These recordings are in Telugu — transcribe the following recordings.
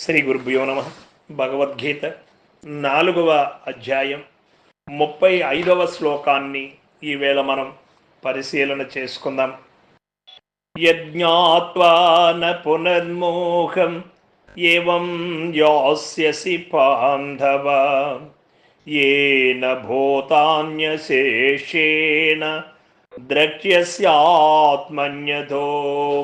శ్రీ గురుభ్యో నమ. భగవద్గీత నాలుగవ అధ్యాయం. ముప్పై ఐదవ శ్లోకాన్ని ఈవేళ మనం పరిశీలన చేసుకుందాం. యజ్ఞాత్వాన పునర్మోహం ఏం యాస్యసి పాంధవ ఏన భూతాన్యశేషేణ ద్రక్ష్యస్యాత్మన్యతో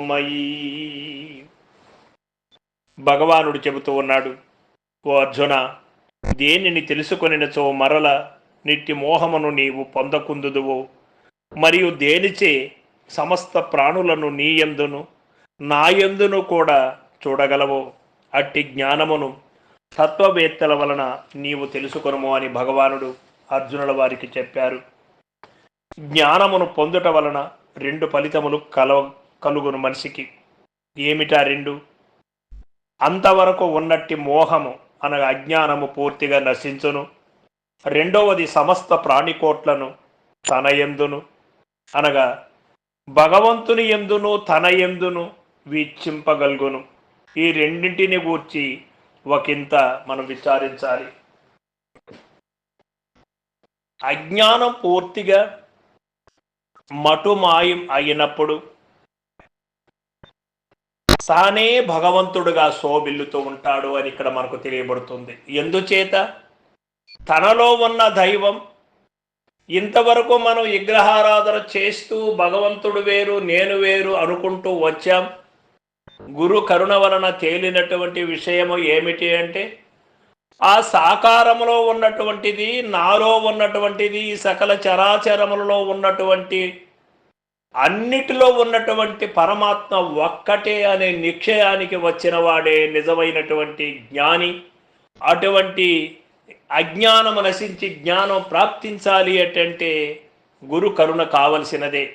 భగవానుడు చెబుతూ ఉన్నాడు ఓ అర్జున దేనిని తెలుసుకొనినచో మరల నిట్టి మోహమును నీవు పొందకుందుదువు. మరియు దేనిచే సమస్త ప్రాణులను నీయందును నాయందును కూడా చూడగలవు. అట్టి జ్ఞానమును తత్వవేత్తల వలన నీవు తెలుసుకొనుము అని భగవానుడు అర్జునుల వారికి చెప్పారు. జ్ఞానమును పొందుట వలన రెండు ఫలితములు కల కలుగును మనిషికి. ఏమిటా రెండు? అంతవరకు ఉన్నట్టి మోహము అనగా అజ్ఞానము పూర్తిగా నశించును. రెండవది సమస్త ప్రాణికోట్లను తన ఎందును అనగా భగవంతుని ఎందును తన ఎందును వీక్షింపగలుగును. ఈ రెండింటిని గూర్చి ఒకంత మనం విచారించాలి. అజ్ఞానం పూర్తిగా మటుమాయం అయినప్పుడు తానే భగవంతుడుగా శోభిల్లుతూ ఉంటాడు అని ఇక్కడ మనకు తెలియబడుతుంది. ఎందుచేత? తనలో ఉన్న దైవం. ఇంతవరకు మనం విగ్రహారాధన చేస్తూ భగవంతుడు వేరు నేను వేరు అనుకుంటూ వచ్చాం. గురు కరుణ వలన తేలినటువంటి విషయము ఏమిటి అంటే ఆ సాకారములో ఉన్నటువంటిది నాలో ఉన్నటువంటిది సకల చరాచరములలో ఉన్నటువంటి అన్నిటిలో ఉన్నటువంటి పరమాత్మ ఒక్కటే అనే నిక్షయానికి వచ్చిన వాడే నిజమైనటువంటి జ్ఞాని. అటువంటి అజ్ఞానము నశించి జ్ఞానం ప్రాప్తించాలి అంటే గురు కరుణ కావలసినదే.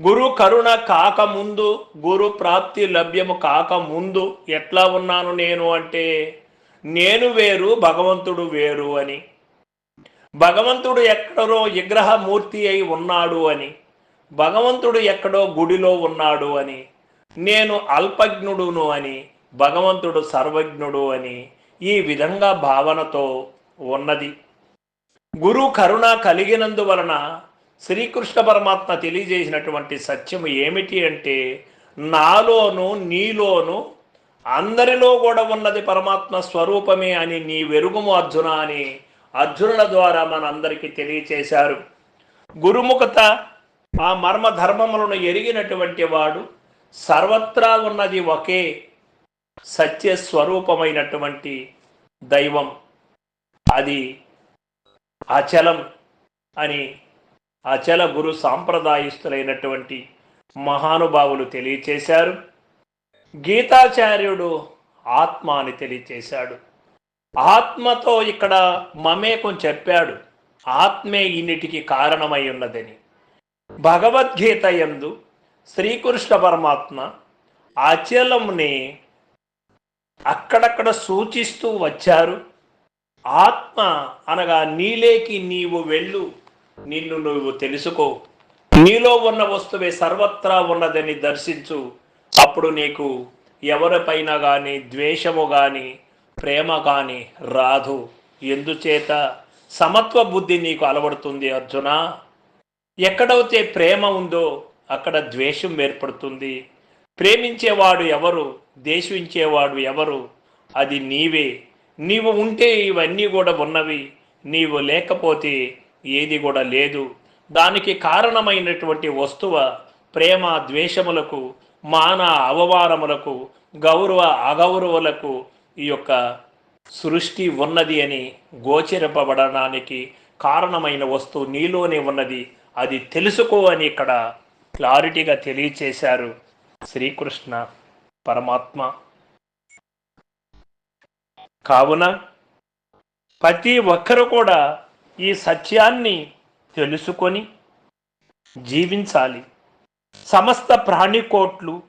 గురు కరుణ కాకముందు గురు ప్రాప్తి లభ్యము కాకముందు ఎట్లా ఉన్నాను నేను అంటే నేను వేరు భగవంతుడు వేరు అని. భగవంతుడు ఎక్కడో విగ్రహమూర్తి అయి ఉన్నాడు అని. భగవంతుడు ఎక్కడో గుడిలో ఉన్నాడు అని నేను అల్పజ్ఞుడును అని భగవంతుడు సర్వజ్ఞుడు అని ఈ విధంగా భావనతో ఉన్నది. గురు కరుణ కలిగినందువలన శ్రీకృష్ణ పరమాత్మ తెలియజేసినటువంటి సత్యం ఏమిటి అంటే నాలోను నీలోను అందరిలో కూడా ఉన్నది పరమాత్మ స్వరూపమే అని నీ వెరుగుము అర్జున అని అర్జునుల ద్వారా మనందరికీ తెలియచేశారు. గురుముఖత ఆ మర్మ ధర్మములను ఎరిగినటువంటి వాడు సర్వత్రా ఉన్నది ఒకే సత్య స్వరూపమైనటువంటి దైవం. అది అచలం అని అచల గురు సాంప్రదాయస్తులైనటువంటి మహానుభావులు తెలియచేశారు. గీతాచార్యుడు ఆత్మ అని తెలియచేశాడు. ఆత్మతో ఇక్కడ మమేకం చెప్పాడు. ఆత్మే ఇన్నిటికి కారణమై ఉన్నదని. భగవద్గీత యందు శ్రీకృష్ణ పరమాత్మ అచలముని అక్కడక్కడ సూచిస్తూ వచ్చారు. ఆత్మ అనగా నీలేకి నీవు వెళ్ళు నిన్ను నువ్వు తెలుసుకో. నీలో ఉన్న వస్తువే సర్వత్రా ఉన్నదని దర్శించు. అప్పుడు నీకు ఎవరిపైన కానీ ద్వేషము కానీ ప్రేమ కానీ రాదు. ఎందుచేత సమత్వ బుద్ధి నీకు అలవడుతుంది అర్జున? ఎక్కడైతే ప్రేమ ఉందో అక్కడ ద్వేషం ఏర్పడుతుంది. ప్రేమించేవాడు ఎవరు ద్వేషించేవాడు ఎవరు అది నీవే. నీవు ఉంటే ఇవన్నీ కూడా ఉన్నవి నీవు లేకపోతే ఏది కూడా లేదు. దానికి కారణమైనటువంటి వస్తువ ప్రేమ ద్వేషములకు మాన అవమానములకు గౌరవ అగౌరవులకు ఈ యొక్క సృష్టి ఉన్నది అని గోచరింపబడడానికి కారణమైన వస్తువు నీలోనే ఉన్నది. అది తెలుసుకో అని ఇక్కడ క్లారిటీగా తెలియచేశారు శ్రీకృష్ణ పరమాత్మ. కావున ప్రతి ఒక్కరు కూడా ఈ సత్యాన్ని తెలుసుకొని జీవించాలి. సమస్త ప్రాణికోట్లు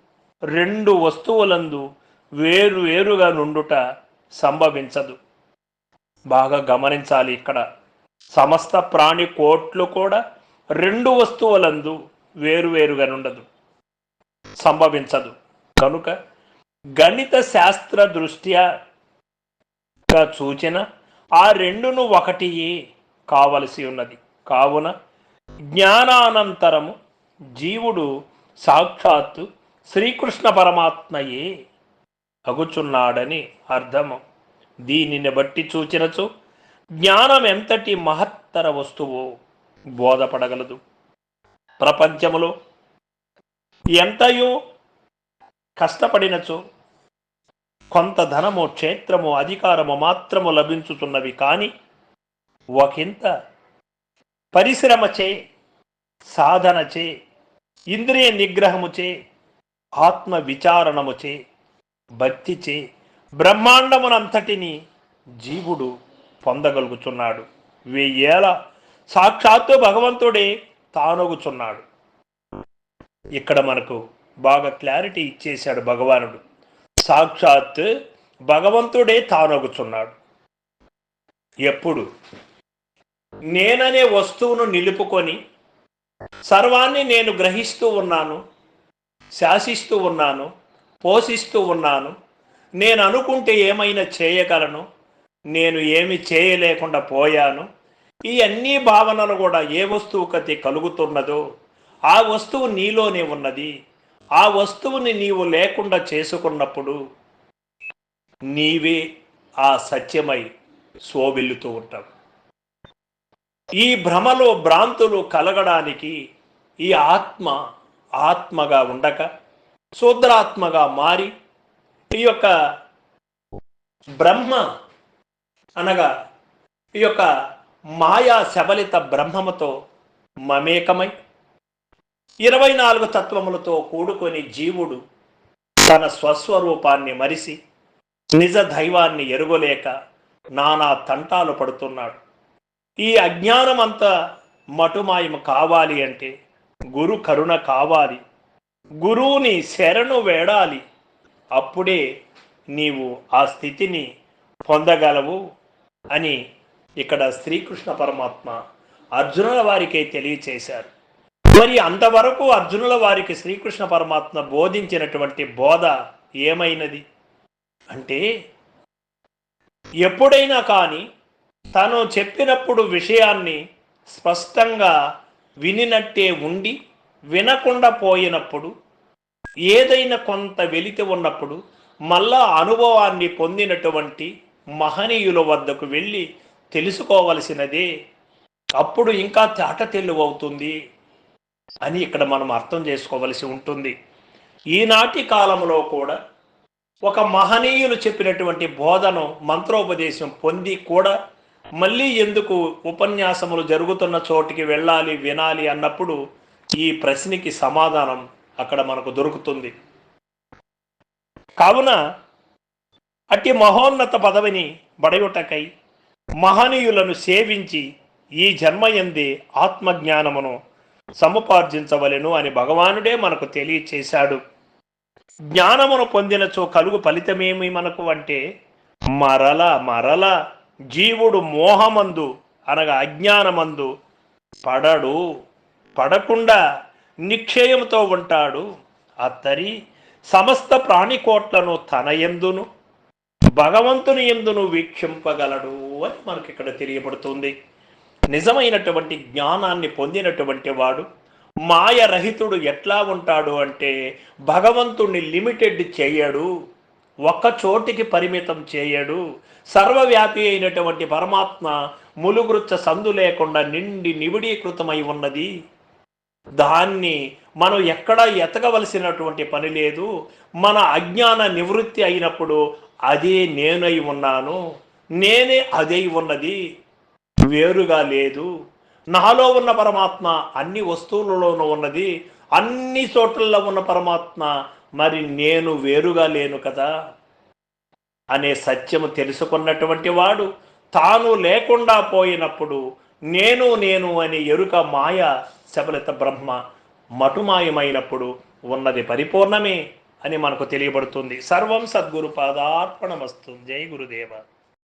రెండు వస్తువులందు వేరు వేరుగా నుండుట సంభవించదు. బాగా గమనించాలి ఇక్కడ. సమస్త ప్రాణి కోట్లు కూడా రెండు వస్తువులందు వేరువేరుగా ఉండదు సంభవించదు. కనుక గణిత శాస్త్ర దృష్ట్యా సూచన ఆ రెండును ఒకటి కావలసి ఉన్నది. కావున జ్ఞానానంతరము జీవుడు సాక్షాత్తు శ్రీకృష్ణ పరమాత్మయే అగుచున్నాడని అర్థము. దీనిని బట్టి చూచినచు జ్ఞానం ఎంతటి మహత్తర వస్తువో బోధపడగలదు. ప్రపంచములో ఎంతయో కష్టపడినచో కొంత ధనము క్షేత్రము అధికారము మాత్రము లభించుతున్నవి కానీ ఒకంత పరిశ్రమచే సాధనచే ఇంద్రియ నిగ్రహముచే ఆత్మ విచారణముచే భక్తిచే బ్రహ్మాండమునంతటిని జీవుడు పొందగలుగుతున్నాడు. వెయ్యేల సాక్షాత్తు భగవంతుడే తానొగుచున్నాడు. ఇక్కడ మనకు బాగా క్లారిటీ ఇచ్చేశాడు భగవానుడు. సాక్షాత్ భగవంతుడే తానొగుచున్నాడు. ఎప్పుడు? నేననే వస్తువును నిలుపుకొని సర్వాన్ని నేను గ్రహిస్తూ ఉన్నాను శాసిస్తూ ఉన్నాను పోషిస్తూ ఉన్నాను. నేను అనుకుంటే ఏమైనా చేయగలను నేను ఏమి చేయలేకుండా పోయాను. ఈ అన్ని భావనలు కూడా ఏ వస్తువుకైతే కలుగుతున్నదో ఆ వస్తువు నీలోనే ఉన్నది. ఆ వస్తువుని నీవు లేకుండా చేసుకున్నప్పుడు నీవే ఆ సత్యమై సోబిల్లుతూ ఉంటావు. ఈ భ్రమలో భ్రాంతులు కలగడానికి ఈ ఆత్మ ఆత్మగా ఉండక శూద్రాత్మగా మారి ఈ యొక్క బ్రహ్మ అనగా ఈ యొక్క మాయా శబలిత బ్రహ్మముతో మమేకమై ఇరవై నాలుగు తత్వములతో కూడుకొని జీవుడు తన స్వస్వరూపాన్ని మరిసి నిజ దైవాన్ని ఎరుగలేక నానా తంటాలు పడుతున్నాడు. ఈ అజ్ఞానం అంతా మటుమాయం కావాలి అంటే గురు కరుణ కావాలి. గురువుని శరణు వేడాలి. అప్పుడే నీవు ఆ స్థితిని పొందగలవు అని ఇక్కడ శ్రీకృష్ణ పరమాత్మ అర్జునుల వారికే తెలియచేశారు. మరి అంతవరకు అర్జునుల వారికి శ్రీకృష్ణ పరమాత్మ బోధించినటువంటి బోధ ఏమైనది? అంటే ఎప్పుడైనా కానీ తను చెప్పినప్పుడు విషయాన్ని స్పష్టంగా వినినట్టే ఉండి వినకుండా పోయినప్పుడు ఏదైనా కొంత వెలితి ఉన్నప్పుడు మళ్ళా అనుభవాన్ని పొందినటువంటి మహనీయుల వద్దకు వెళ్ళి తెలుసుకోవలసినదే. అప్పుడు ఇంకా తాట అవుతుంది అని ఇక్కడ మనం అర్థం చేసుకోవలసి ఉంటుంది. ఈనాటి కాలంలో కూడా ఒక మహనీయులు చెప్పినటువంటి బోధను మంత్రోపదేశం పొంది కూడా మళ్ళీ ఎందుకు ఉపన్యాసములు జరుగుతున్న చోటికి వెళ్ళాలి వినాలి అన్నప్పుడు ఈ ప్రశ్నకి సమాధానం అక్కడ మనకు దొరుకుతుంది. కావున అట్టి మహోన్నత పదవిని బడయుటకై మహనీయులను సేవించి ఈ జన్మయందే ఆత్మజ్ఞానమును సముపార్జించవలెను అని భగవానుడే మనకు తెలియచేశాడు. జ్ఞానమును పొందినచో కలుగు ఫలితమేమి మనకు అంటే మరల మరల జీవుడు మోహమందు అనగా అజ్ఞానమందు పడడు పడకుండా నిక్షేయంతో ఉంటాడు. అత్తరి సమస్త ప్రాణికోట్లను తన ఎందును భగవంతుని ఎందును వీక్షింపగలడు అని మనకి ఇక్కడ తెలియబడుతుంది. నిజమైనటువంటి జ్ఞానాన్ని పొందినటువంటి వాడు మాయరహితుడు ఎట్లా ఉంటాడు అంటే భగవంతుణ్ణి లిమిటెడ్ చేయడు ఒక్క చోటికి పరిమితం చేయడు సర్వవ్యాపి అయినటువంటి పరమాత్మ ములుగురుచ్చ సందు లేకుండా నిండి నివిడీకృతమై ఉన్నది. దాన్ని మనం ఎక్కడా ఎతకవలసినటువంటి పని లేదు. మన అజ్ఞాన నివృత్తి అయినప్పుడు అదే నేనై ఉన్నాను నేనే అదై ఉన్నది వేరుగా లేదు. నాలో ఉన్న పరమాత్మ అన్ని వస్తువులలోనూ ఉన్నది అన్ని చోట్లలో ఉన్న పరమాత్మ మరి నేను వేరుగా లేను కదా? అనే సత్యము తెలుసుకున్నటువంటి వాడు తాను లేకుండా పోయినప్పుడు నేను నేను అనే ఎరుక మాయ శబలిత బ్రహ్మ మటుమాయమైనప్పుడు ఉన్నది పరిపూర్ణమే. అని మనకు తెలియబడుతుంది. సర్వం సద్గురు పాదార్పణమస్తు. జై గురుదేవ.